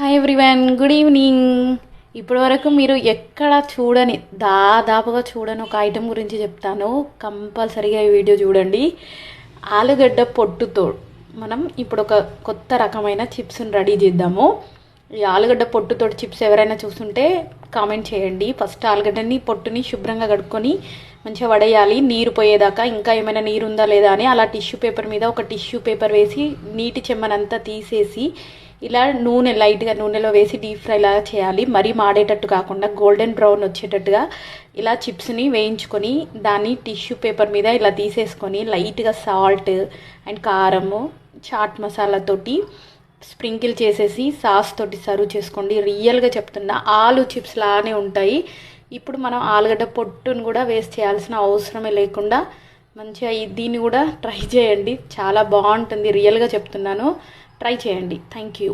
Hi everyone good evening ఇప్పటి వరకు మీరు ఎక్కడ చూడని దాదాపుగా చూడని ఒక ఐటెం గురించి చెప్తాను. కంపల్సరీగా ఈ వీడియో చూడండి. ఆలుగడ్డ పొట్టుతో మనం ఇప్పుడు ఒక కొత్త రకమైన చిప్స్ని రెడీ చేద్దాము. ఈ ఆలుగడ్డ పొట్టుతో చిప్స్ ఎవరైనా చూస్తుంటే కామెంట్ చేయండి. ఫస్ట్ ఆలుగడ్డని పొట్టుని శుభ్రంగా కడుక్కొని మంచిగా వడేయాలి నీరు పోయేదాకా ఇంకా ఏమైనా నీరు ఉందా లేదా అని అలా టిష్యూ పేపర్ మీద ఒక టిష్యూ పేపర్ వేసి నీటి చెమ్మనంతా తీసేసి ఇలా నూనె లైట్గా నూనెలో వేసి డీప్ ఫ్రై లాగా చేయాలి. మరీ మాడేటట్టు కాకుండా గోల్డెన్ బ్రౌన్ వచ్చేటట్టుగా ఇలా చిప్స్ని వేయించుకొని దాన్ని టిష్యూ పేపర్ మీద ఇలా తీసేసుకొని లైట్గా సాల్ట్ అండ్ కారము చాట్ మసాలాతోటి స్ప్రింకిల్ చేసేసి సాస్ తోటి సర్వ్ చేసుకోండి. రియల్గా చెప్తున్నా ఆలు చిప్స్ లానే ఉంటాయి. ఇప్పుడు మనం ఆలుగడ్డ పొట్టును కూడా వేస్ట్ చేయాల్సిన అవసరమే లేకుండా మంచిగా దీన్ని కూడా ట్రై చేయండి. చాలా బాగుంటుంది. రియల్గా చెప్తున్నాను. ట్రై చేయండి. Thank you